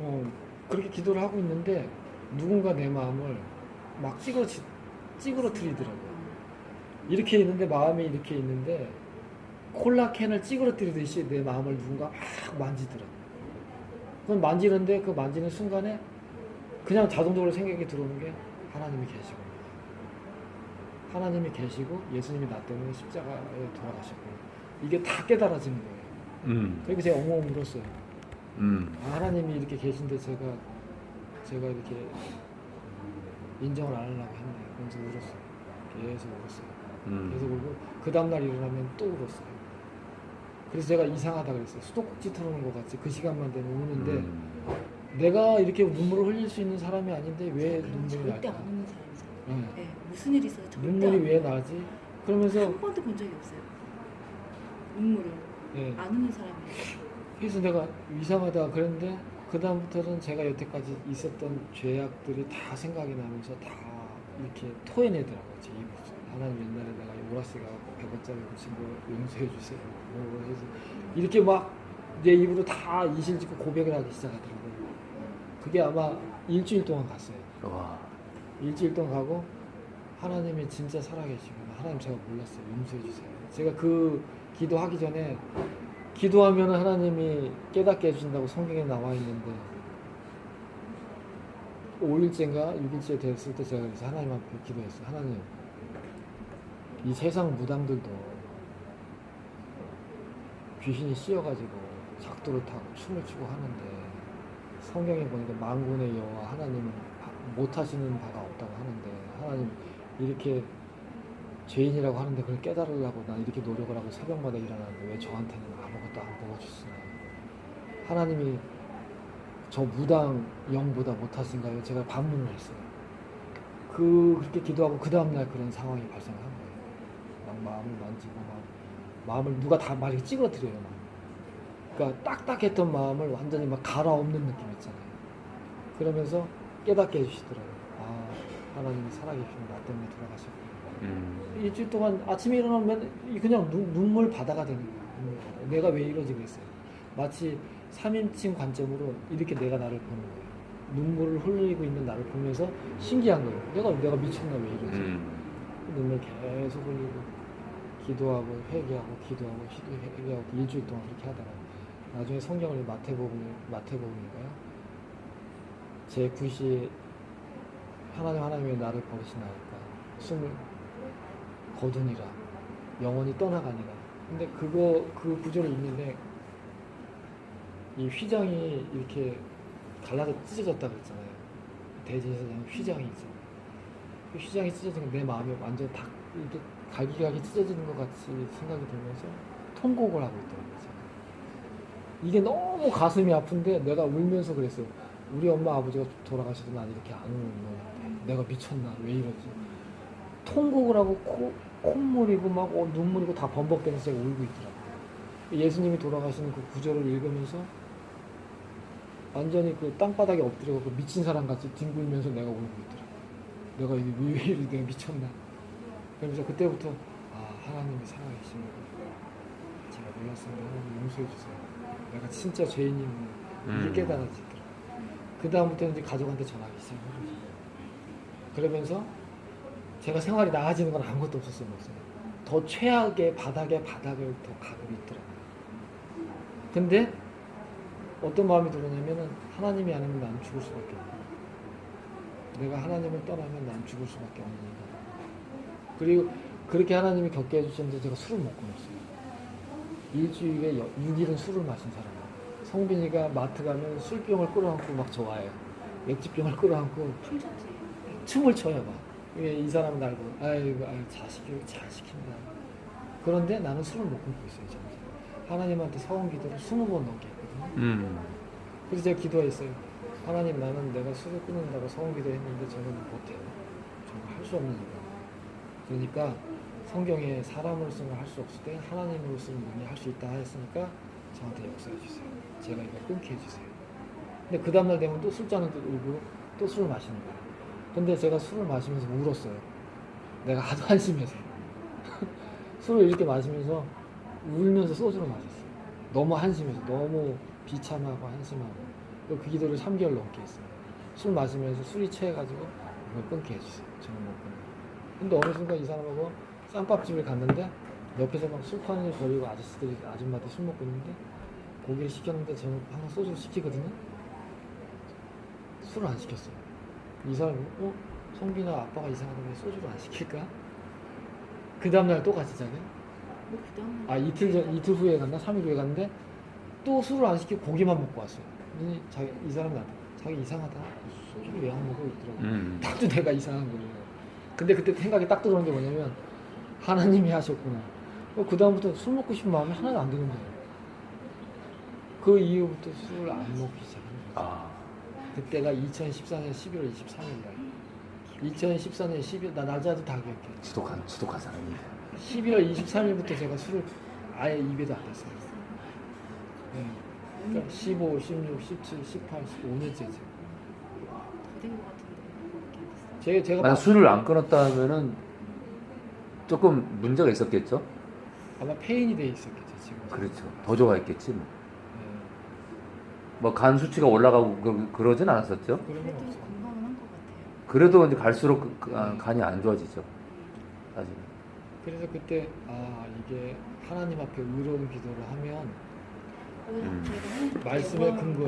어, 그렇게 기도를 하고 있는데 누군가 내 마음을 막 찌그러 찌그러뜨리더라고요. 이렇게 있는데 마음이 이렇게 있는데 콜라 캔을 찌그러뜨리듯이 내 마음을 누군가 막 만지더라고요. 그건 만지는데 그 만지는 순간에 그냥 자동적으로 생각이 들어오는 게 하나님이 계시고 하나님이 계시고 예수님이 나 때문에 십자가에 돌아가셨고 이게 다 깨달아지는 거예요. 음. 그러니까 제가 엉엉 울었어요. 음. 아, 하나님이 이렇게 계신데 제가 제가 이렇게 인정을 안 하려고 했네. 그러면서 울었어요. 계속 울었어요. 계속 음. 울고 그 다음날 일어나면 또 울었어요. 그래서 제가 이상하다 그랬어요. 수도꼭지 틀어놓은 것 같이 그 시간만 되면 우는데 음. 내가 이렇게 눈물을 흘릴 수 있는 사람이 아닌데 왜 눈물이 절대 날까? 안 우는 사람이잖아요. 네. 네, 무슨 일이 있어도 절대 눈물이 안왜 나지? 그러면서 한 번도 본 적이 없어요. 눈물을 예. 안 우는 사람이에요. 그래서 내가 이상하다 그랬는데 그 다음부터는 제가 여태까지 있었던 죄악들이 다 생각이 나면서 다 이렇게 토해내더라고요 제 입에서 하나님 옛날에 내가 오라스가 100원짜리 고친 거 용서해 주세요 뭐 해서 이렇게 막 내 입으로 다 이실 짓고 고백을 하기 시작하더라고요. 그게 아마 일주일 동안 갔어요. 와. 일주일 동안 가고 하나님이 진짜 살아계시고 하나님 제가 몰랐어요. 용서해 주세요. 제가 그 기도하기 전에 기도하면 하나님이 깨닫게 해주신다고 성경에 나와 있는데 5일째인가 6일째 됐을 때 제가 그래서 하나님 앞에 기도했어요. 하나님 이 세상 무당들도 귀신이 씌어가지고 작두를 타고 춤을 추고 하는데 성경에 보니까 만군의 여호와 하나님은 못하시는 바가 없다고 하는데 하나님 이렇게 죄인이라고 하는데 그걸 깨달으려고 나 이렇게 노력을 하고 새벽마다 일어나는데 왜 저한테는 아무것도 안 보여주시나요? 하나님이 저 무당 영보다 못하신가요? 제가 반문을 했어요. 그 그렇게 기도하고 그 다음날 그런 상황이 발생한 거예요. 막 마음을 만지고 막 마음을 누가 다 막 이렇게 찌그러뜨려요. 막. 그러니까 딱딱했던 마음을 완전히 막 갈아엎는 느낌 있잖아요. 그러면서 깨닫게 해주시더라고요. 아 하나님이 살아계시고 나 때문에 돌아가셨고 음. 일주일 동안 아침에 일어나면 그냥 눈, 눈물 바다가 되는 거야. 바다. 내가 왜 이러지 그랬어요. 마치 3인칭 관점으로 이렇게 내가 나를 보는 거예요. 눈물을 흘리고 있는 나를 보면서 신기한 거예요. 내가 내가 미쳤나 왜 이러지? 음. 눈물 계속 흘리고 기도하고 회개하고 기도하고 기도 회개하고 일주일 동안 그렇게 하다가 나중에 성경을 마태복음 마태복음인가요? 제 9시에 하나님 하나님이 나를 버리시나이까 숨을 거두니라 영원히 떠나가니라. 근데 그거 그 구절을 읽는데 이 휘장이 이렇게 갈라져 찢어졌다 그랬잖아요. 대제사장 휘장이 있잖아요. 그 휘장이 찢어진 게내 마음이 완전 다 이렇게 갈기갈기 찢어지는 것 같이 생각이 들면서 통곡을 하고 있더라고요. 제가. 이게 너무 가슴이 아픈데 내가 울면서 그랬어요. 우리 엄마 아버지가 돌아가셔도 난 이렇게 안 우는 거야. 내가 미쳤나? 왜 이러지? 통곡을 하고 코, 콧물이고 막 어, 눈물이고 다 범벅되면서 제가 울고 있더라고요. 예수님이 돌아가시는 그 구절을 읽으면서 완전히 그 땅바닥에 엎드려서 그 미친 사람 같이 뒹굴면서 내가 울고 있더라고요. 내가 이게 왜 이리 내가 미쳤나? 그러면서 그때부터 아 하나님이 살아계시는 거 제가 몰랐습니다. 하나님 용서해 주세요. 내가 진짜. 이게 음. 깨달아지더라고요. 그 다음부터는 이제 가족한테 전화하기 시작해요. 그러면서 제가 생활이 나아지는 건 아무것도 없었어요. 없어요. 더 최악의 바닥의 바닥을 더 가고 있더라고요. 근데 어떤 마음이 들었냐면은 하나님이 아니면 난 죽을 수밖에 없다. 내가 하나님을 떠나면 난 죽을 수밖에 없는 다 그리고 그렇게 하나님이 겪게 해주셨는데 제가 술을 못 끊었어요. 일주일에 6일은 술을 마신 사람이에요. 성빈이가 마트 가면 술병을 끌어안고 막 좋아해요. 맥주병을 끌어안고. 춤을 춰요 막. 이게 이 사람은 날 보고 아이고 아유 자식이 잘 시킨다. 그런데 나는 술을 못 끊고 있어요. 점점. 하나님한테 서원 기도를 20번 넘게 했거든요. 음. 그래서 제가 기도했어요. 하나님 나는 내가 술을 끊는다고 서원 기도했는데 저는 못해요. 정말 할 수 없는 일이야. 그러니까 성경에 사람으로서는 할 수 없을 때 하나님으로서는 분이 할수 있다 했으니까 저한테 역사해 주세요. 제가 이거 끊게 해주세요. 근데 그 다음날 되면 또 술잔을 또 울고 또 술을 마시는 거예요. 근데 제가 술을 마시면서 울었어요. 내가 하도 한심해서. 술을 이렇게 마시면서 울면서 소주를 마셨어요. 너무 한심해서, 너무 비참하고 한심하고. 그 기도를 3개월 넘게 했어요. 술 마시면서 술이 취해가지고 이걸 끊게 해주세요. 저는 못 끊어요. 근데 어느 순간 이 사람하고 쌈밥집을 갔는데 옆에서 막 술판을 벌이고 아저씨들이 아줌마들 술 먹고 있는데 고기를 시켰는데 저는 항상 소주를 시키거든요. 술을 안 시켰어요. 이 사람이 어? 성빈아 아빠가 이상하다 왜 소주를 안 시킬까? 그 다음날 또 같이 자네. 뭐 그다음 아 이틀 전 이틀 후에 갔나 3일 후에 갔는데 또 술을 안 시키고 고기만 먹고 왔어요. 이 자기 이 사람이 나한테 자기 이상하다. 소주를 왜 안 먹어 있더라고. 음. 딱도 내가 이상한 거예요. 근데 그때 생각이 딱 들어온 게 뭐냐면 하나님이 하셨구나. 그 다음부터 술 먹고 싶은 마음이 하나도 안 드는 거예요. 그 이후부터 술을 안 먹기 시작한 거예요. 아. 그때가 2014년 11월 23일 날. 2014년 12월 나 날짜도 다 기억해. 지독한 지독한 사람이네. 11월 23일부터 제가 술을 아예 입에도 안 댔어요. 네. 그러니까 15, 16, 17, 18, 15년째죠. 더된 것 같은데 됐어요. 제가 제가 만약 막- 술을 안 끊었다면은 조금 문제가 있었겠죠. 아마 폐인이 돼 있었겠죠 지금. 그렇죠. 더 좋아했겠지. 뭐. 네. 뭐간 수치가 올라가고 그, 그러진 않았었죠. 그래도 없어. 건강은 한것 같아요. 그래도 이제 갈수록 그- 그, 아, 간이 안 좋아지죠. 사실. 그래서 그때 아 이게 하나님 앞에 의로운 기도를 하면 음. 하는 말씀의 근거에